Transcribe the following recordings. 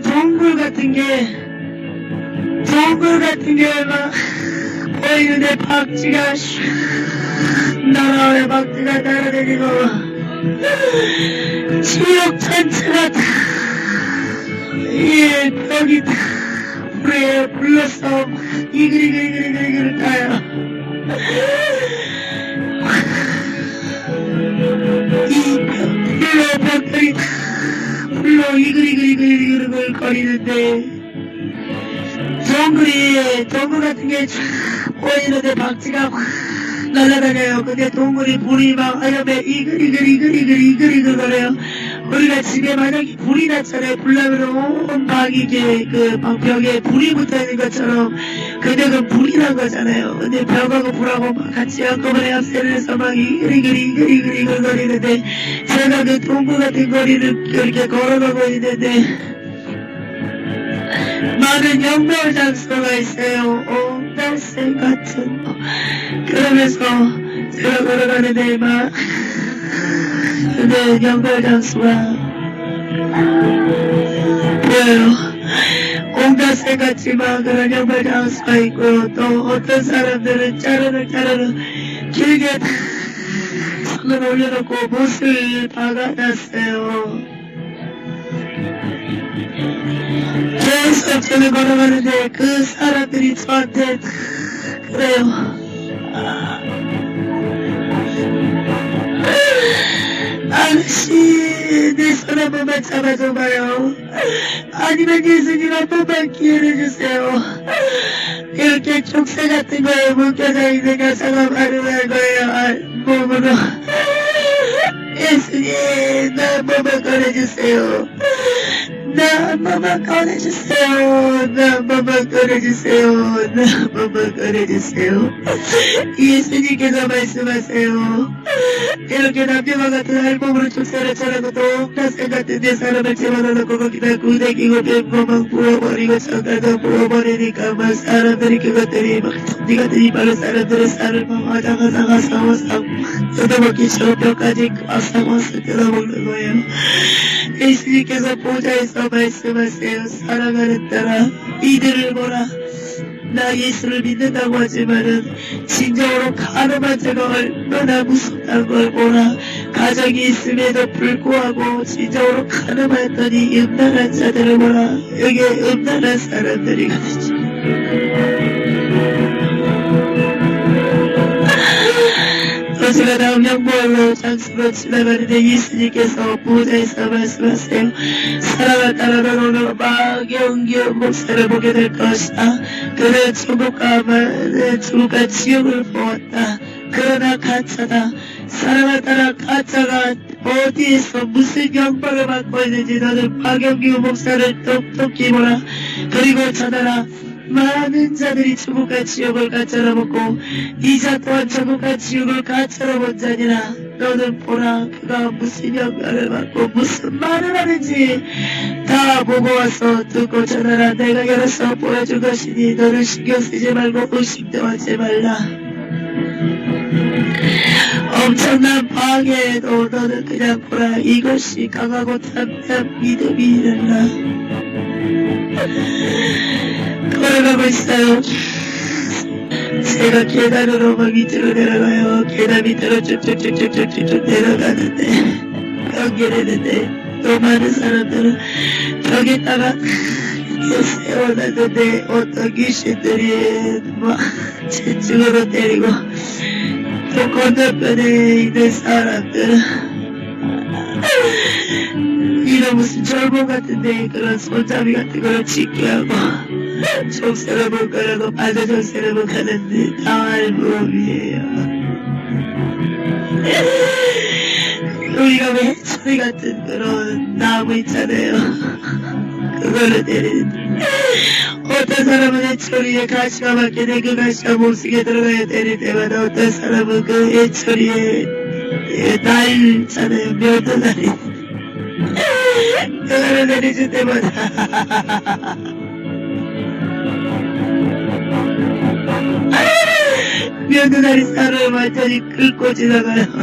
이 동굴 같은 게, 동굴 같은 게 막, 보이는데 박쥐가, 슉, 날아오네, 박쥐가 날아다니고, 지옥 전체가 다, 이 벽이 다, 불에 불렀어. 이글이글이글이글 따요. 이 불로 벽들이 다 불로 이글이글이글이글 거리는데 동굴이 동굴 같은 게쫙 보이는데 박쥐가 확 날아다녀요. 근데 동굴이 불이 막 하염에 이글이글이글이글이글이글 거려요. 우리가 집에 만약에 불이 났잖아요. 불 나면 온 방이게 그 방벽에 불이 붙어 있는 것처럼 근데 그 불이 난 거잖아요. 근데 벽하고 불하고 막 같이 한꺼번에 합세를 해서 막 이글이글이글이글이글 거리는데 제가 그 동굴 같은 거리를 이렇게 걸어가고 있는데 많은 영별 장소가 있어요. 옹달새 같은 거. 그러면서 제가 걸어가는데 막 근데 영별 장소가 보여요. 옹달새 같지만 그런 영별 장소가 있고 또 어떤 사람들은 짜르르 짜르르 길게 다 손을 내손한 번만 잡아줘봐요. 아니면 예수님 한 번만 기회를 주세요. 이렇게 족쇄 같은 거에 묶여져 있는 여자가 말을 거예요. 아, 몸으로. 예수님 나 한 번만 꺼내주세요. 나한 번만 꺼내주세요. 나한 번만 꺼내주세요. 나한 번만 꺼내주세요. 예수님께서 말씀하세요. 이렇게 남녀와 같은 할몸으로 족쇄를 차라고 동나생 같은 내 사람을 집어넣고 거기다 구데기고 뱀고막 부어버리고 정갈도 부어버리니까 보좌에서 말씀하세요. 사랑하는 딸아 이들을 보라. 나 예수를 믿는다고 하지만은 진정으로 가늠한 자가 얼마나 무섭다는 걸 보라. 가정이 있음에도 불구하고 진정으로 가늠했더니 음란한 자들을 보라. 여기에 음란한 사람들이 가득 제가 다음 영광으로 장수로 지나가는데 예수님께서 보좌에서 말씀하세요. 사랑을 따라 너는 막연기의 목사를 보게 될 것이다. 그는 천국과 말, 천국과 지옥을 보았다. 그러나 가짜다. 사랑을 따라 가짜가 어디에서 무슨 영광을 받고 있는지 너는 박영규 목사를 똑똑히 보라. 그리고 찾아라. 많은 자들이 천국과 지옥을 가짜로 먹고 이자 또한 천국과 지옥을 가짜로 본 자니라. 너는 보라 그가 무슨 영광을 받고 무슨 말을 하는지 다 보고 와서 듣고 전하라. 내가 열어서 보여줄 것이니 너는 신경 쓰지 말고 의심도 하지 말라. 엄청난 방해에도 너는 그냥 보라. 이것이 강하고 담대한 믿음이 일어나 걸어가고 있어요. 제가 계단으로 막 밑으로 내려가요. 계단 밑으로 쭉쭉쭉쭉쭉쭉 내려가는데 연결했는데 또 많은 사람들은 이렇게 세워놨는데 어떤 귀신들이 막제 쪽으로 때리고 또 건너편에 있는 사람들은 이런 무슨 절보 같은 데 그런 손잡이 같은 거를 짚게 하고 족쇄를 못 걸어도 반대 족쇄를 못 하는데 다 알몸이에요 우리가 왜 소리 같은 그런 나무 있잖아요. 그걸로 때리는데 어떤 사람은 해초리에 가시가 맞게 돼그 가시가 몸속에 들어가야 때릴 때마다 어떤 사람은 그 해초리에 날 있잖아요. 몇도날이. 그거를 내려줄 때마다 며느날이 살을 완전히 긁고 지나가요.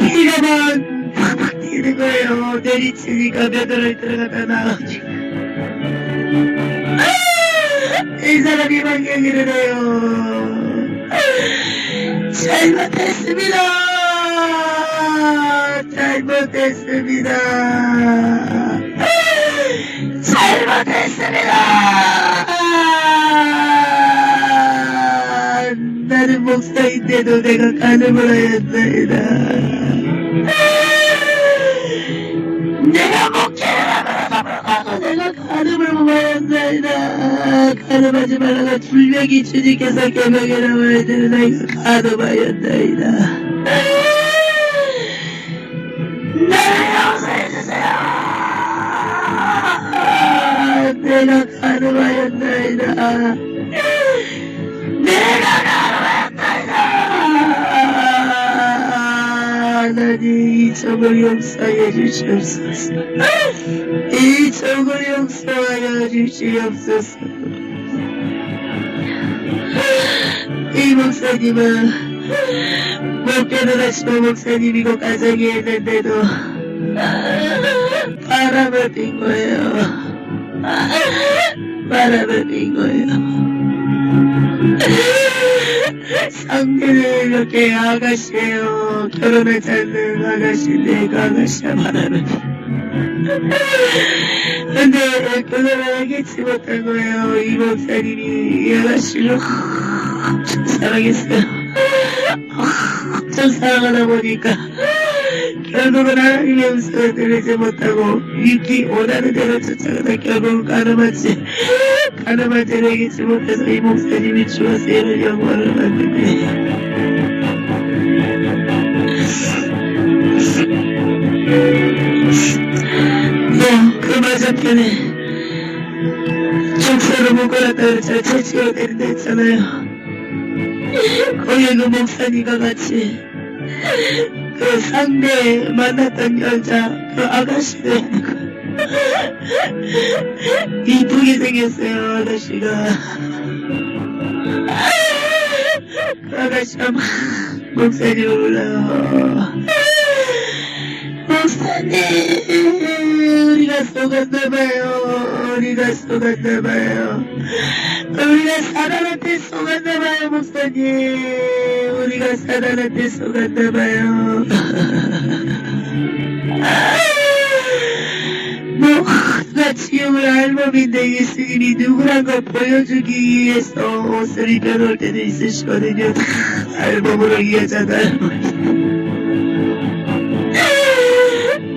피가 막 팍팍 튀는 거예요. 내리치니까 며느를 들어가다 나오지. 이 사람이 막 얘기를 해요. 잘못했습니다. 잘못했습니다. 잘못했습니다. 나는 목사 인데도 내가 간음을 하였나이다. 내가 목회를 하고 내가 간음을 하였나이다. 간음하지 말라가 줄명이 주님께서 나와야 되는 내가 간음하였나이다. 내가 간음하였나이다. 내가 간음하였나이다. 하나님 이 점을 용서해 주시옵 바람을 핀 거예요. 상대는 이렇게 아가씨예요. 결혼하지 않는 아가씨인데 그 아가씨가 바람을 피. 근데 결혼을 하겠지 못한 거예요. 이 목사님이 이 아가씨를 엄청 사랑했어요. 엄청 사랑하다 보니까 결국은 하나님의 음성을 들으지 못하고 육이 원하는 대로 쫓아가다 결국은 가늠하지 가늠한 대로 이기지 못해서 이 목사님이 죽어서 이런 영광을 받는 거예요. 뭐, 그 맞은편에 족쇄로 묶어놨다가 잘 채취가 되는데 했잖아요. 거기 그 목사님과 같이 그 상대 만났던 여자 그거 이쁘게 생겼어요 아가씨가. 그 아가씨가 막 목사님을 불러요. 목사님 우리가 속았나봐요. 우리가 속았나봐요 우리가 사단한테 속았나봐요 목사님. 우리가 사단한테 속았나봐요. 뭐가 지옥을 알몸인데 예수님이 누구란 걸 보여주기 위해서 옷을 입혀놓을 때도 있으시거든요. 다 알몸으로 이어잖아요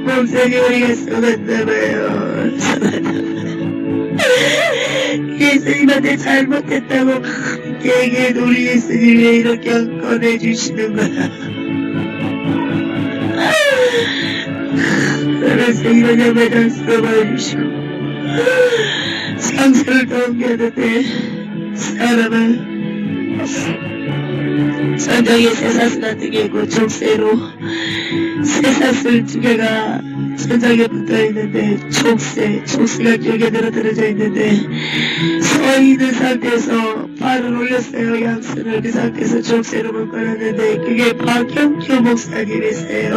목사님 우리가 속았나봐요 예수님한테 잘못했다고 얘기해도 우리 예수님이 왜 이렇게 꺼내주시는 거야. 그래서 이런 여배당 써봐주시고 상처를 더 옮겼는데 사람은 천장에 쇠사슬 있고 족쇄로 쇠사슬 두 개가 천장에 붙어 있는데 족쇄, 족쇄가 격에 늘어들어져 있는데 서 있는 상태에서 발을 올렸어요. 양손을 그 상태에서 족쇄로 묶어놨는데 그게 박경규 목사님이세요.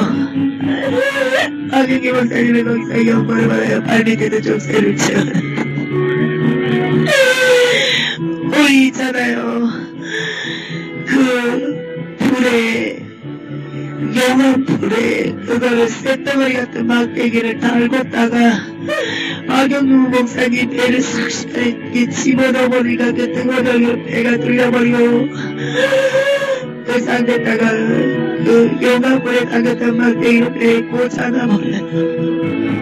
박경규 목사님이 거기서 영광을 받아요. 발 밑에도 족쇄를 채워놨는데 우리 있잖아요. 그 불에 영원 불에 그거를 쇳덩어리 같은 막대기를 달궜다가 박영규 목사님 배를 싹 집어넣어 버리니까 그 등어덩이로 배가 뚫려버리고 그 상태다가 그 영광불에 담겼던 막대기로 배에 꽂아놔 버렸어.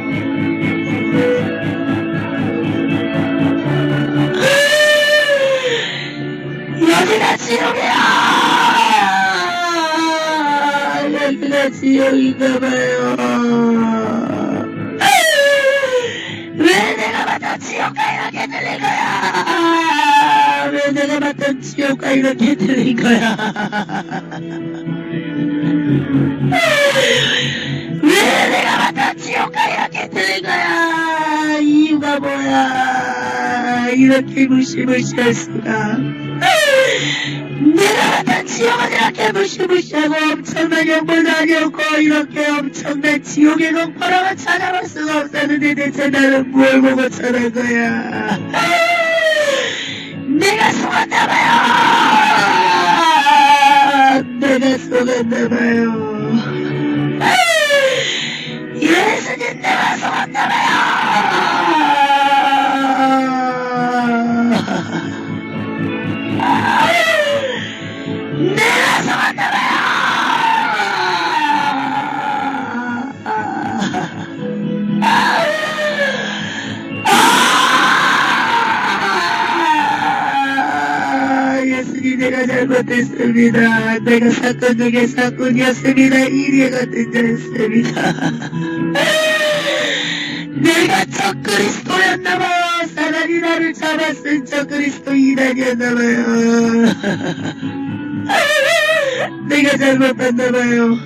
여기가 지옥이야! 여기가 지옥인가 봐요. 왜 내가 봤던 지옥과 이렇게 들린 거야? 왜 내가 봤던 지옥과 이렇게 들린 거야? 왜 내가 봤던 지옥과 이렇게 들린 거야? 이유가 뭐야? 이렇게 무시무시할 수가. 내가 만난 지옥은 이렇게 무시무시하고 엄청난 영벌도 아니었고 이렇게 엄청난 지옥의 공포랑은 찾아볼 수가 없었는데 대체 나는 뭘 보고 찾은 거야? 내가 속았나봐요! 내가 속았나봐요 잘못했습니다. 내가 사건 중에 사건이었습니다. 같은 자였습니다. 내가 적 그리스도였나봐요. 사단이 나를 잡았은 적 그리스도 이단이었나봐요. 내가 잘못했나봐요.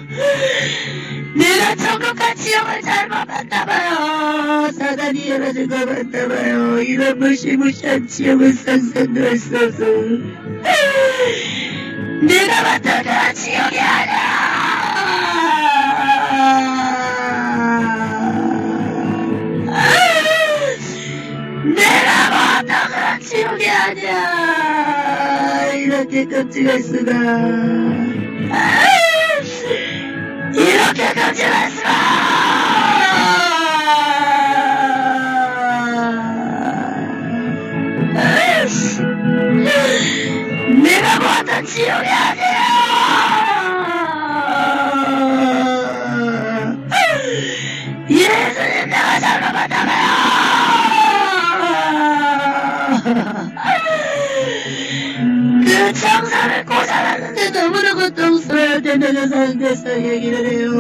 내가 천국과 지옥을 잘못 봤나봐요. 사단이 열어준 거 봤나봐요. 이런 무시무시한 지옥은 상상도 할 수 없어 내가 그런 지옥이 아니야. 내가 그런 지옥이 아니야. 이렇게 끔찍할 수가. 이렇게 끔찍할 수가 지옥이 아니야 예수님 내가 잘못 봤다며요 그 청사를 꽂아놨는데 너무나 고통스러울 때 내가 상대서 얘기를 해요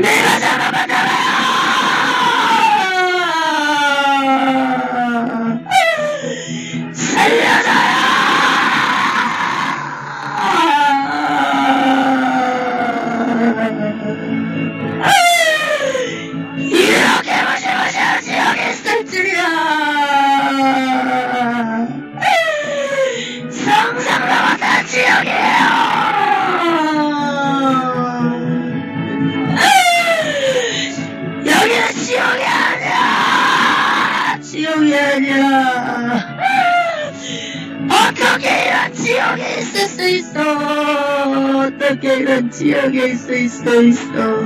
내가 잘못봤다며요 지옥이 아니야! 지옥이 아니야 이런 지옥에 있을 수 있어? 어떻게 이런 지옥에 있을 수 있어.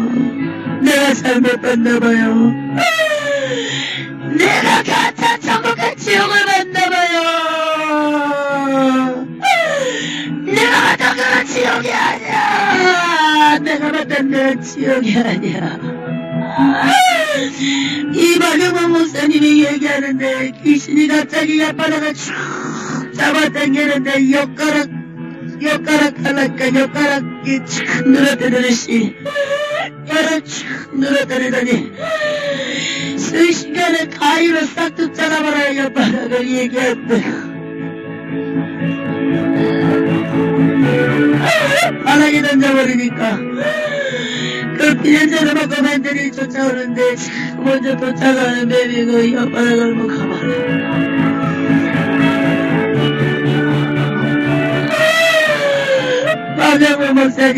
내가 잘못 봤나봐요. 내가 가짜 천국과 지옥을 봤나봐요. 내가 봤던 그런 지옥이 아니야. 내가 봤던 그런 지옥이 아니야. 이 박영원 목사님이 얘기하는데 귀신이 갑자기 옆바닥을 쭉 잡아당기는데 엿가락 엿가락 하나까 엿가락이 촥 늘어뜨리듯이 혀를 촥 늘어뜨리더니 순식간에 가위로 싹둑 잘라버려야 옆바닥을 얘기한대. 바닥에 던져버리니까 그 비엔자를 먹고 만들이 쫓아오는데 참 먼저 도착하는 뱀이고 옆바닥을 못 가버려 박영호 목사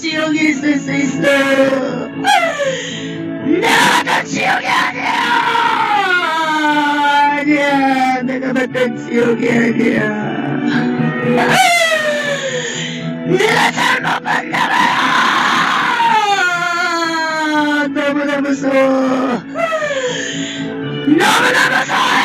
지옥이 있을 수 있어. 내가 봤던 지옥이 아니야. 아니야. 내가 봤던 지옥이 아니야. 내가 잘못 봤나 봐요. 너무나 무서워. 너무나 무서워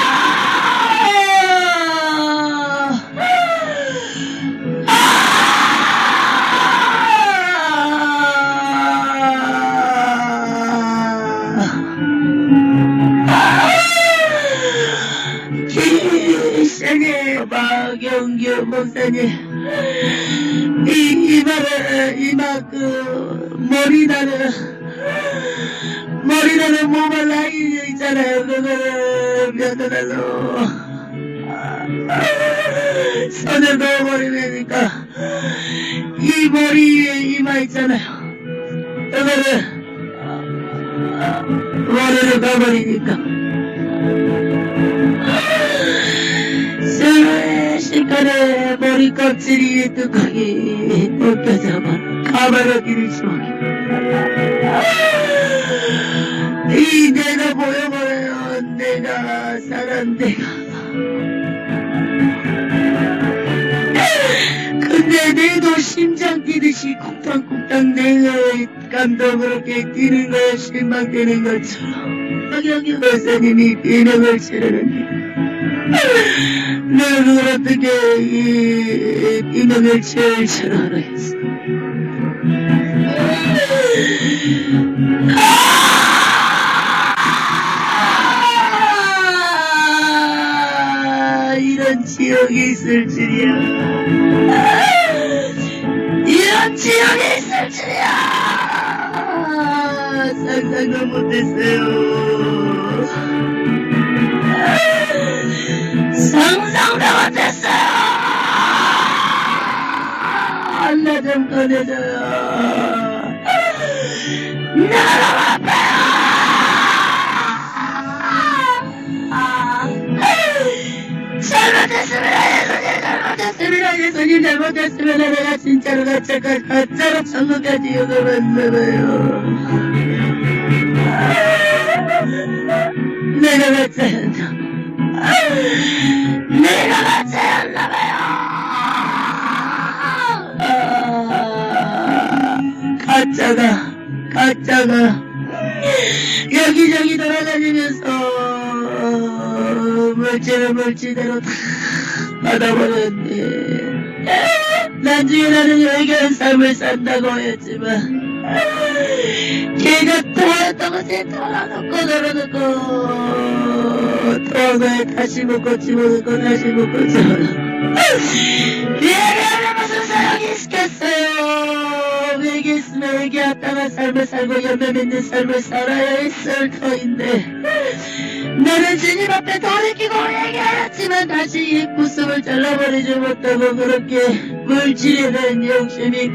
그 머리 나는 머리 나는 모발 라인 있잖아요 그거를 몇달로 손을 넣어버리니까 이 머리 위에 이마 있잖아요 그거를 머리를 가버리니까 순식간에 머리 껍질이 뚜껑이 가버렸기를 주먹이 이 내가 보여버려요. 내가 사람 내가. 근데 내도 심장 뛰듯이 쿵탕쿵탕 내가 감도 그렇게 뛰는 거야. 실망되는 것처럼. 박영규 박사님이 비명을 지르는데. 너를 어떻게 이 비명을 지을 줄 알았어 지옥이 있을 줄이야. 이런 지옥이 있을 줄이야. 상상도 못했어요. 상상도 못했어요. 나좀 꺼내줘요. 나라 잘못했 잘못했습니다. 예수님 잘못했습니다. 내가 진짜로 가짜, 가짜로 천국까지 오가봤나봐요. 내가 가짜였나? 내가 가짜였나봐요. 아, 가짜가, 가짜가 여기저기 돌아다니면서 물질을 물질대로 다 받아버렸네. 나중에 나는 여기한 삶을 산다고 했지만 걔가 돌아놓고 돌아놓고 또 그에 다시 먹고 집어넣고 다시 먹고 집어넣고 얘를 무슨 소용이 있겠어요. 여기 있으면 여기 왔다가 삶을 살고 열매 맺는 삶을 살아야 했을 터인데 나는 주님 앞에 돌이키고 얘기하였지만 다시 이 구습을 잘라버리지 못하고 그렇게 물질에 대한 욕심이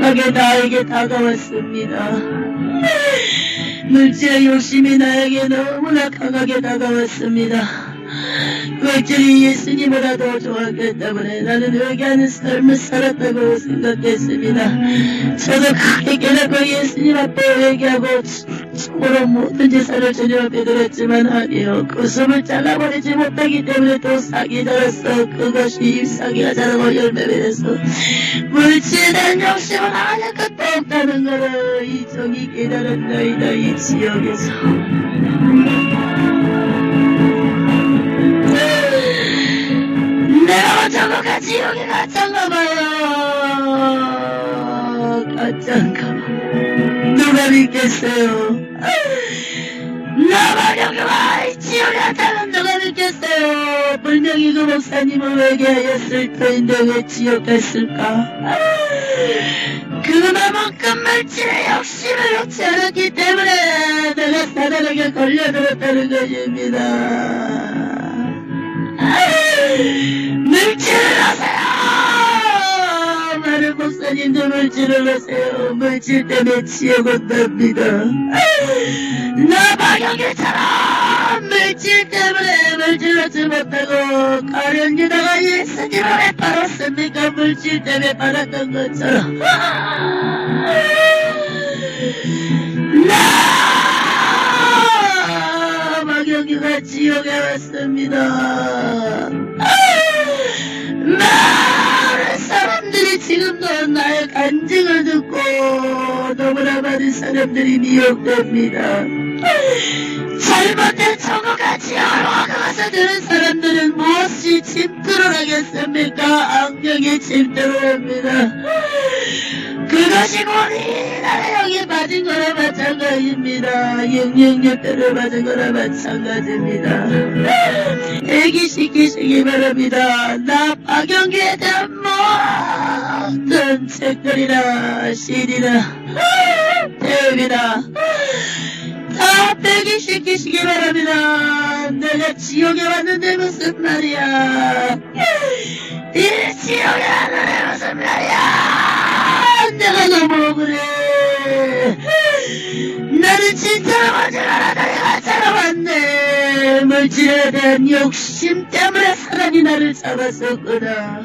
강하게 나에게 다가왔습니다. 물질의 욕심이 나에게 너무나 강하게 다가왔습니다. 물질이 예수님보다 더 좋았기 때문에 나는 회개하는 삶을 살았다고 생각했습니다. 저도 크게 깨닫고 예수님 앞에 회개하고 참으로 모든 재산을 주님 앞에 드렸지만 아니요. 그 숨을 잘라버리지 못하기 때문에 또 싹이 자랐어. 그것이 잎사귀가 자라고 열매 맺어서 물질에 대한 욕심은 아무 것도 없다는 거를 이 정이 깨달았나이다 이 지역에서. 지옥에 갇혔나 봐요. 봐. 누가 믿겠어요? 나만이 그만 지옥에 갇혀면 누가 믿겠어요? 분명히 그 목사님은 회개하였을 터인데 왜 지옥 갔을까? 그만큼 물질의 욕심을 놓지 않았기 때문에 내가 사단에게 걸려들었다는 것입니다. 물질을 하세요! 많은 목사님도 물질을 하세요. 물질 때문에 지옥 온답니다. 나 박영길처럼 물질 때문에 물질 하지 못하고 가련기다가 예수님을 왜 팔았습니까? 물질 때문에 팔았던 것처럼. 나 박영기가 지옥에 왔습니다. 많은 사람들이 지금도 나의 간증을 듣고 너무나 많은 사람들이 미혹됩니다. 잘못된 천국과 지옥으로 가서 들은 사람들은 무엇이 침투를 하겠습니까? 안경에 침투를 합니다. 그것이 우리나라 형이 맞은 거나 마찬가지입니다. 666대를 맞은 거나 마찬가지입니다. 애기 시키시기 바랍니다. 나 박영기에 대한 모든 책들이나 CD나 탭이나 다 빼기 시키시기 바랍니다. 내가 지옥에 왔는데 무슨 말이야. 이 지옥에 왔는데 무슨 말이야. 내가 너무 억울해. 나는 진짜로 맞을 알았다니 가짜로 왔네. 물질에 대한 욕심 때문에 사람이 나를 잡았었구나.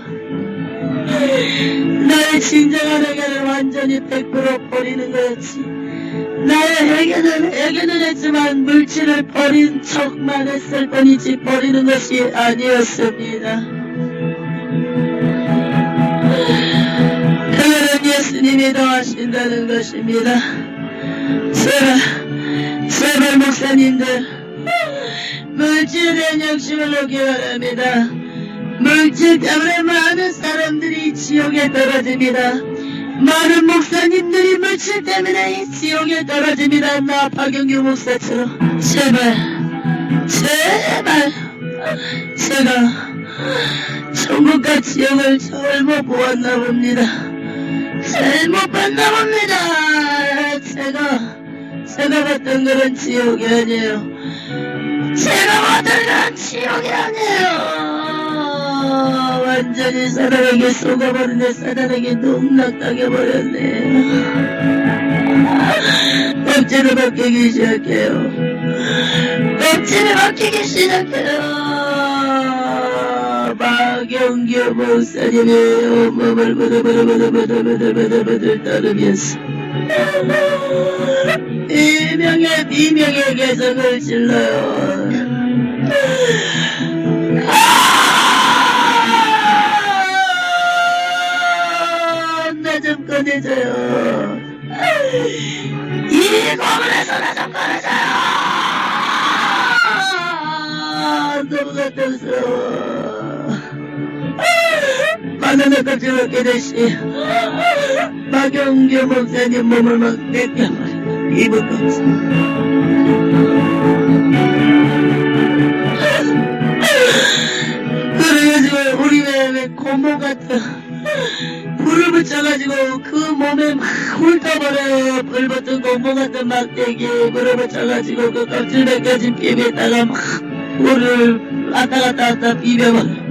나의 진정한 의견을 완전히 100% 버리는 거였지. 나의 회개는 회개는 했지만 물질을 버린 척만 했을 뿐이지 버리는 것이 아니었습니다. 예수님이 더하신다는 것입니다. 제발, 제발 목사님들, 물질에 대한 욕심을 놓기 바랍니다. 물질 때문에 많은 사람들이 지옥에 떨어집니다. 많은 목사님들이 물질 때문에 이 지옥에 떨어집니다. 나 박영규 목사처럼. 제발, 제발, 제가 천국과 지옥을 잘못 보았나 봅니다. 잘못 봤나 봅니다. 제가, 제가 봤던 그런 지옥이 아니에요. 제가 봤던 그런 지옥이 아니에요. 완전히 사단에게 속아버리네, 사단에게 농락당해버렸네. 억지로 바뀌기 시작해요. 억지로 바뀌기 시작해요. 박영규 목사님의 온몸을 부들부들부들부들부들부들 따르면서 이명의 비명의 개성을 질러요. 나좀 꺼내줘요. 이 고문에서 나좀 꺼내줘요. 너무 고통스러워. 바나나 먹게 되시. 박영규 목사님 몸을 막 뺏겨버려. 이불 껍질. 그래가지고 우리 왜, 왜 고모 같은 불을 붙여가지고 그 몸에 막 훑어버려요. 불 붙은 고모 같은 막대기 불을 붙여가지고 그 껍질 벗겨진 비비에다가 막 불을 왔다 갔다 왔다 비벼버려.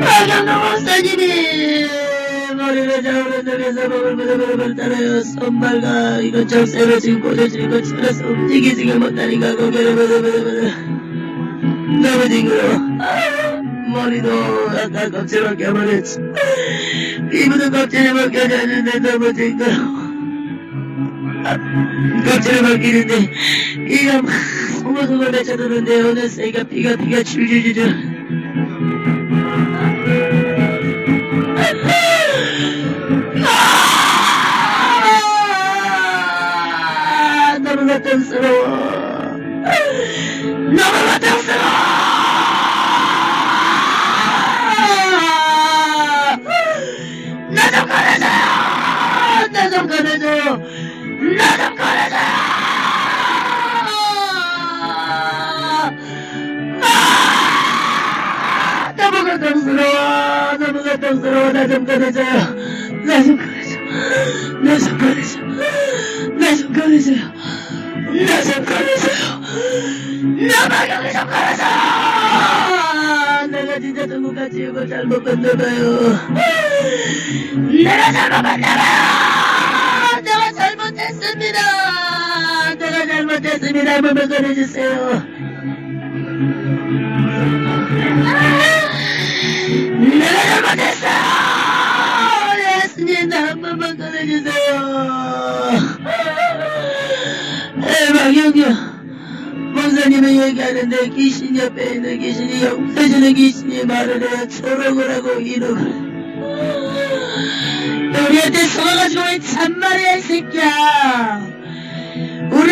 박영도 목사님이 머리를 잡으러 들여서 몸을 부들부들 따라요. 손발과 이거 접새를 지금 꽂아주는 것처럼 움직이지가 못하니까 고개를 부들부들부들 너무 징그러워. 머리도 아까 껍질 벗겨버렸지. 피부도 껍질이 벗겨졌는데 너무 징그러워. 껍질을 벗기는데 피가 막 송글송글 맺혀드는데 어느새 이가 피가 피가 줄줄줄 아, 너무 고통스러워. 너무 고통스러워. 나좀 꺼내줘요. 나좀 꺼내줘요. 나좀 꺼내줘요. 고통스러워. 너무 고통스러워. 나 좀 꺼내줘요. 나 좀 꺼내줘. 나 좀 꺼내줘. 나 좀 꺼내줘요. 나 좀 꺼내줘요. 나 박영이 좀 꺼내줘요. 내가 진짜 누구가 지옥을 잘못 봤나봐요. 내가 잘못 봤나봐요. 내가 잘못했습니다. 내가 잘못했습니다. 한 번만 꺼내주세요. 내가 잘못했어요. 예수님 나 한 번만 꺼내주세요. 에방영이야. 목사님이 얘기하는데 귀신 옆에 있는 귀신이 영해주는 귀신이 말을 해요. 초록을 하고 이러고. 우리한테 속아가지고 왜 참말이야 이 새끼야.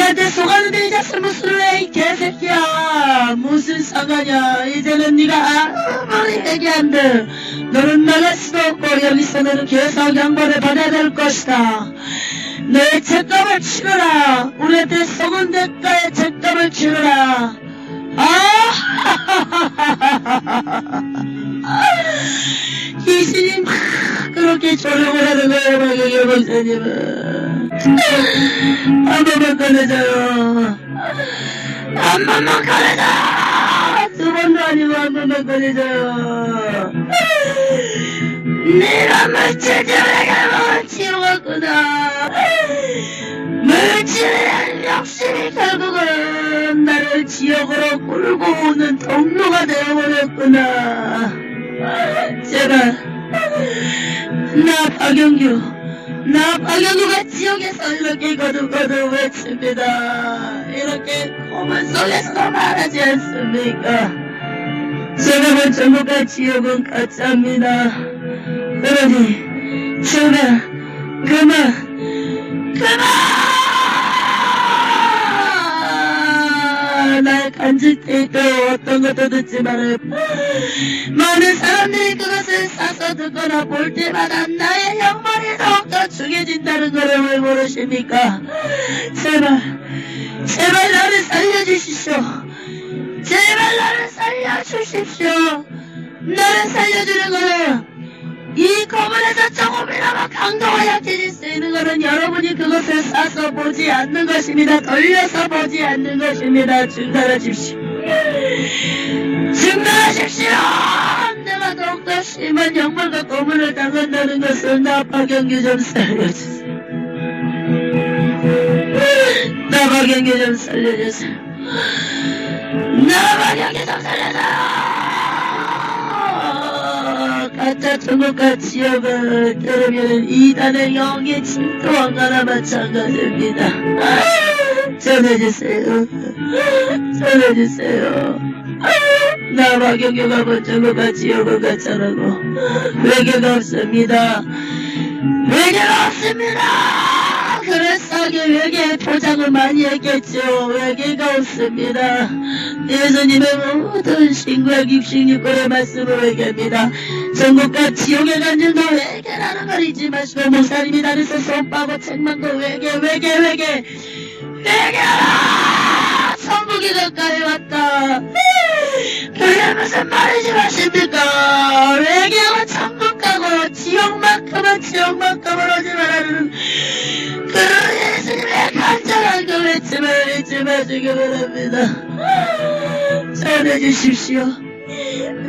우리한테 속았는데 이제 스무스를 해이 개새끼야. 무슨 상관이야. 이제는 네가 아무리 얘기한 들 너는 나갈 수도 없고 여기서 너는 계속 양반을 받아야 될 것이다. 너의 책값을 치르라. 우리한테 속은 대가의 책값을 치르라. 아! 귀신이 막 그렇게 조롱을 하는 거예요, 박영일 목사님은. 한 번만 꺼내줘요. 한 번만 꺼내줘! 두 번도 아니고 한 번만 꺼내줘요. 내가 먹은 지옥었구나. 물질이란 욕심이 결국은 나를 지옥으로 끌고 오는 동로가 되어버렸구나. 제발, 나 박영규, 나 박영규가 지옥에서 이렇게 거듭거듭 외칩니다. 이렇게 고문 속에서도 말하지 않습니까? 제가 전부가 지옥은 가짜입니다. 그러니, 제발, 그만, 그만! 날 간직해 또 어떤 것도 듣지 말아요. 많은 사람들이 그것을 싸서 듣거나 볼 때마다 나의 형벌이 더욱더 중해진다는 것을 왜 모르십니까? 제발, 제발 나를 살려주십시오. 제발 나를 살려주십시오. 나를 살려주는 거는 이 거문에서 조금이나마 강도가 약해질 수 있는 것은 여러분이 그것을 싸서 보지 않는 것입니다. 돌려서 보지 않는 것입니다. 중단하십시오. 중단하십시오! 내가 더욱더 심한 영물과 고문을 당한다는 것을 나 박영규 좀 살려주세요. 나 박영규 좀 살려주세요. 나 박영규 좀 살려주세요! 가짜 천국과 지옥을 들으면 이단의 영의 진토한 거나 마찬가지입니다. 전해주세요. 전해주세요. 나 박영규가 본 천국과 지옥을 가짜라고 외교가 없습니다. 외교가 없습니다. 그래서 외계 포장을 많이 했겠죠. 외계가 없습니다. 예수님의 모든 신과 입신육권의 말씀을 외계합니다. 전국과 지옥에 간증도 외계라는 걸 잊지 마시고 목사님이 다리서 손 빠고 책망도 외계 외계 외계 외계라 천국이 가까이 왔다. 그게 무슨 말이지 마십니까? 외계가 천국 가고 지옥만큼은 지옥만큼은 오지 말라는 그런 예수님의 간절한 그 외침을 잊지 마시기 바랍니다. 전해주십시오.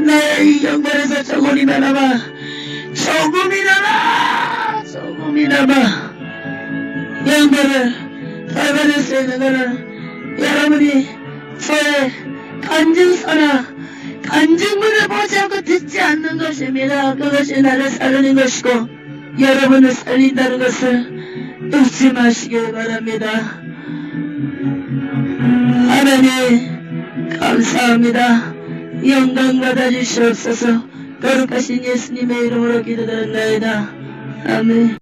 나의 이 영광에서 조금이나마, 조금이나마, 조금이나마, 영광을 더 받을 수 있는 거는 여러분이 저의 간증서나 간증문을 보지 않고 듣지 않는 것입니다. 그것이 나를 살리는 것이고, 여러분을 살린다는 것을 잊지 마시길 바랍니다. 하나님, 감사합니다. 영광 받아주시옵소서. 거룩하신 예수님의 이름으로 기도드렸나이다. 아멘.